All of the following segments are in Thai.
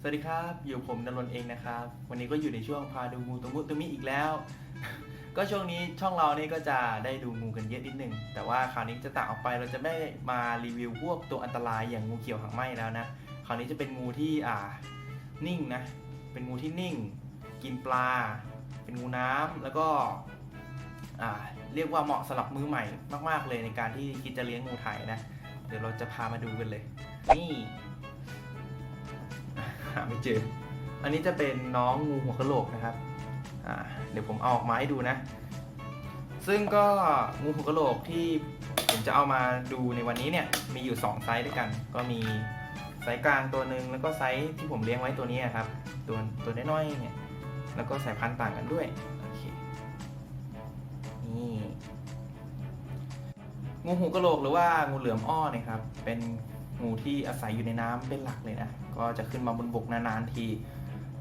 สวัสดีครับอยู่ผมนรนเองนะครับ วันนี้ก็อยู่ในช่วงพาดูงูตัวมุตัวมิอีกแล้ว ก็ช่วงนี้ช่องเรานี่ก็จะได้ดูงูกันเยอะนิดนึง แต่ว่าคราวนี้จะต่างออกไปเราจะไม่มารีวิวพวกตัวอันตรายอย่างงูเขียวหางไหมแล้วนะคราวนี้จะเป็นงูที่อ่านิ่งนะเป็นงูที่นิ่ง กินปลา เป็นงูน้ำแล้วก็อ่าเรียกว่าเหมาะสำหรับมือใหม่มาก ๆ เลยในการที่คิดจะเลี้ยงงูไทยนะ เดี๋ยวเราจะพามาดูกันเลย นี่ หาไม่เจอ อันนี้จะเป็นน้องงูหัวกะโหลกนะครับเดี๋ยวผมเอาออกมาให้ดูนะ ซึ่งก็งูหัวกะโหลกที่ผมจะเอามาดูในวันนี้เนี่ยมีอยู่ 2 ไซส์ด้วยกัน ก็มีไซส์กลางตัวหนึ่งแล้วก็ไซส์ที่ผมเลี้ยงไว้ตัวนี้ครับ ตัวตัวน้อยๆเนี่ยแล้วก็สายพันธุ์ต่างกันด้วยโอเคนี่งูหูกะโหลกหรือว่างูเหลือมอ้อเนี่ยครับเป็น งูที่อาศัยอยู่ในน้ำเป็นหลักเลยนะ ก็จะขึ้นมาบนบกนานๆที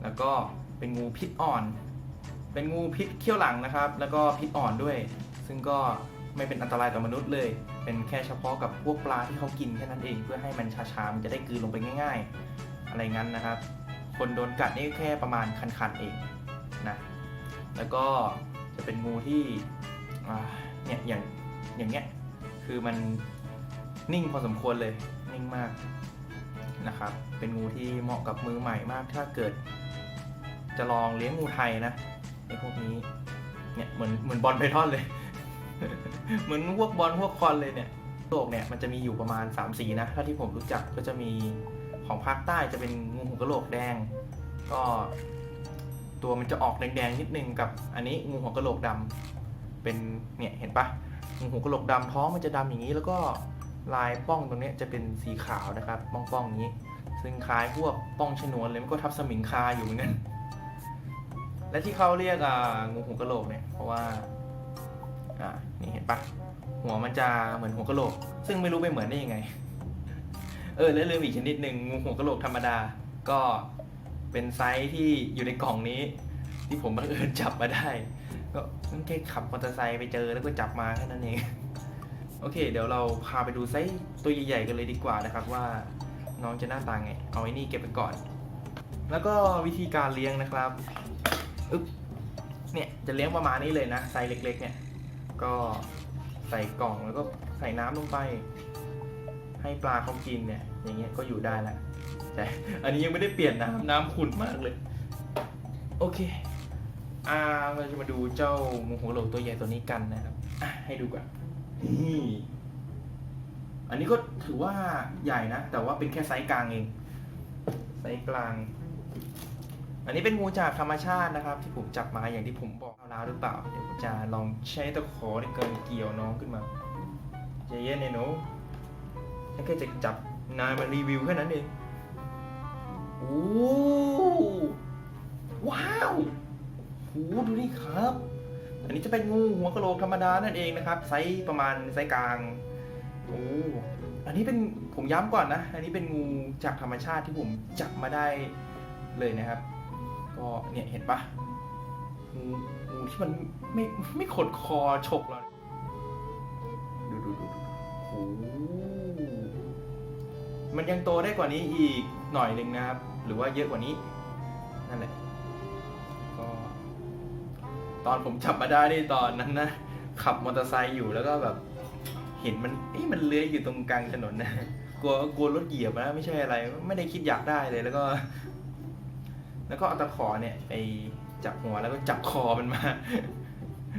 แล้วก็เป็นงูพิษอ่อน เป็นงูพิษเขี้ยวหลังนะครับ แล้วก็พิษอ่อนด้วย ซึ่งก็ไม่เป็นอันตรายต่อมนุษย์เลย เป็นแค่เฉพาะกับพวกปลาที่เขากินแค่นั้นเอง เพื่อให้มันช้าๆมันจะได้กลืนลงไปง่าย ๆ อะไรงั้นนะครับ คนโดนกัดนี่แค่ประมาณคันๆเองนะ แล้วก็จะเป็นงูที่เนี่ยอย่างอย่างเงี้ย คือมัน นิ่งพอสมควรเลยนิ่งมากนะครับ เป็นงูที่เหมาะกับมือใหม่มาก ถ้าเกิด จะลองเลี้ยงงูไทยนะไอ้พวกนี้เนี่ยเหมือนเหมือนบอลไพทอนเลย เหมือนพวกบอลพวกคอนเลยเนี่ยโลกเนี่ยมันจะมีอยู่ประมาณ3ามสีนะถ้าที่ผมรู้จักก็จะมีของภาคใต้จะเป็นงูหัวกะโหลกแดง ก็ตัวมันจะออกแดงๆนิดนึงกับอันนี้งูหัวกะโหลกดำเป็นเนี่ยเห็นปะงูหัวกะโหลกดำท้องมันจะดำอย่างนี้แล้วก็ ลายป้องตรงนี้จะเป็นสีขาวนะครับป้องป้องๆนี้ ซึ่งคล้ายพวกป้องชนวนเลยมันก็ทับสมิงคาอยู่เหมือนกันและที่เขาเรียกอ่างูหัวกะโหลกเนี่ยเพราะว่าอ่านี่เห็นปะหัวมันจะเหมือนหัวกะโหลก ซึ่งไม่รู้ไปเหมือนได้ยังไง เออแล้วลืมอีกชนิดหนึ่งงูหัวกะโหลกธรรมดา ก็เป็นไซส์ที่อยู่ในกล่องนี้ ที่ผมบังเอิญจับมาได้ ก็แค่ขับมอเตอร์ไซค์ไปเจอแล้วก็จับมาแค่นั้นเอง โอเค เดี๋ยวเราพาไปดูไซส์ตัวใหญ่ๆกันเลยดีกว่านะครับว่าน้องจะหน้าตาไง เอาไอ้นี่เก็บไปก่อน แล้วก็วิธีการเลี้ยงนะครับอึ๊บเนี่ยจะเลี้ยงประมาณนี้เลยนะไซส์เล็ก ๆ เนี่ย ก็ใส่กล่องแล้วก็ใส่น้ำลงไป ให้ปลาเขากินเนี่ย อย่างเงี้ยก็อยู่ได้แล้วแต่อันนี้ยังไม่ได้เปลี่ยนน้ำน้ำขุ่นมากเลย โอเคอ่าเราจะมาดูเจ้างูหัวโหลตัวใหญ่ตัวนี้กันนะครับให้ดูก่อน นี่อันนี้ก็ถือว่าใหญ่นะ แต่ว่าเป็นแค่ไซส์กลางเอง ไซส์กลาง อันนี้เป็นงูจากธรรมชาตินะครับ ที่ผมจับมาอย่างที่ผมบอกแล้วหรือเปล่า เดี๋ยวผมจะลองใช้ตะขอในการเกี่ยวน้องขึ้นมาใจเย็นเลยหนูแค่จะจับนายมารีวิวแค่นั้นเองโอ้ว้าวโหดูนี่ครับ อันนี้จะเป็นงูหัวกะโหลกธรรมดานั่นเองนะครับไซส์ประมาณไซส์กลางโอ้อันนี้เป็นผมย้ำก่อนนะ อันนี้เป็นงูจากธรรมชาติที่ผมจับมาได้เลยนะครับ ก็เนี่ยเห็นปะงูงูที่มันไม่ไม่ขดคอฉกเราดูดูดูดูโอ้มันยังโตได้กว่านี้อีกหน่อยหนึ่งนะครับ หรือว่าเยอะกว่านี้นั่นแหละก็ ตอนผมจับมาได้นี่ตอนนั้นนะขับมอเตอร์ไซค์อยู่แล้วก็แบบ เห็นมันเอ้มันเลื้อยอยู่ตรงกลางถนนนะกลัวกลัวรถเหยียบนะไม่ใช่อะไร ไม่ได้คิดอยากได้เลยแล้วก็ แล้วก็เอาตะขอเนี่ยไปจับหัวแล้วก็จับคอมันมา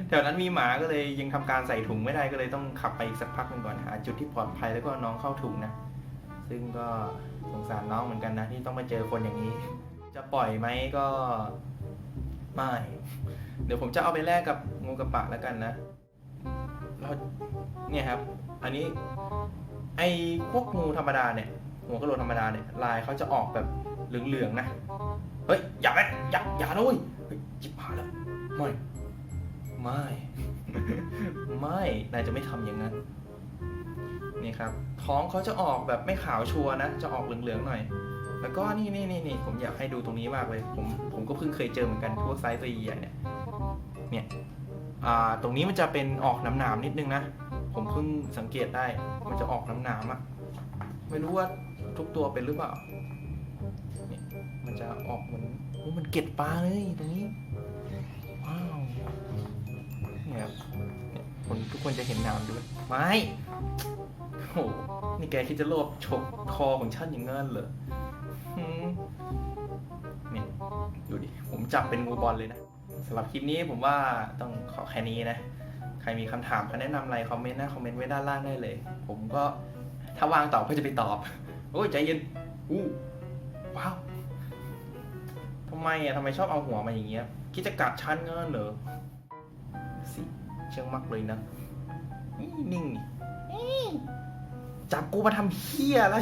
แถวนั้นมีหมาก็เลยยังทำการใส่ถุงไม่ได้ก็เลยต้องขับไปอีกสักพักหนึ่งก่อนหาจุดที่ปลอดภัยแล้วก็น้องเข้าถุงนะซึ่งก็สงสารน้องเหมือนกันนะที่ต้องมาเจอคนอย่างนี้ จะปล่อยไหมก็ ไม่ เดี๋ยวผมจะเอาไปแลกกับงูกระปะแล้วกันนะ เราเนี่ยครับ อันนี้ไอ้พวกงูธรรมดาเนี่ยหัวกะโหลกธรรมดาเนี่ยลายเขาจะออกแบบเหลืองๆนะ เฮ้ยอย่าไปอย่าอย่าเว้ยเฮ้ยจิบหายแล้วไม่ไม่ไม่นายจะไม่ทำอย่างนั้นนี่ครับ ท้องเขาจะออกแบบไม่ขาวชัวนะ จะออกเหลืองๆหน่อย แล้วก็นี่นี่นี่นี่ผมอยากให้ดูตรงนี้มากเลย ผมผมก็เพิ่งเคยเจอเหมือนกันพวกไซส์ตัวใหญ่เนี่ยเนี่ยตรงนี้มันจะเป็นออกหนามๆนิดนึงนะ ผมเพิ่งสังเกตได้ มันจะออกหนามๆอะไม่รู้ว่าทุกตัวเป็นหรือเปล่าเนี่ยมันจะออกเหมันโอ้มันเก็ดปลาเลยตรงนี้ ว้าว เนี่ยครับเนี่ยคนทุกคนจะเห็นน้ำด้วยไม่โอ้โหนี่แกคิดจะโลบฉกคอของฉันอย่างเงั้นเหรอ นี่ยดูดิ ผมจับเป็นงูบอลเลยนะสำหรับคลิปนี้ผมว่าต้องขอแค่นี้นะ ใครมีคำถามคำแนะนำอะไรคอมเมนต์นะคอมเมนต์ไว้ด้านล่างได้เลย ผมก็ถ้าว่างตอบก็จะไปตอบ โอ้ยใจเย็นอู้ว้าวทำไมอะทำไมชอบเอาหัวมาอย่างเงี้ยคิดจะกัดฉันเงินเหรอสิเชื่องมากเลยนะอี้นิ่งนี่อี้จับกูมาทำเฮียอะไร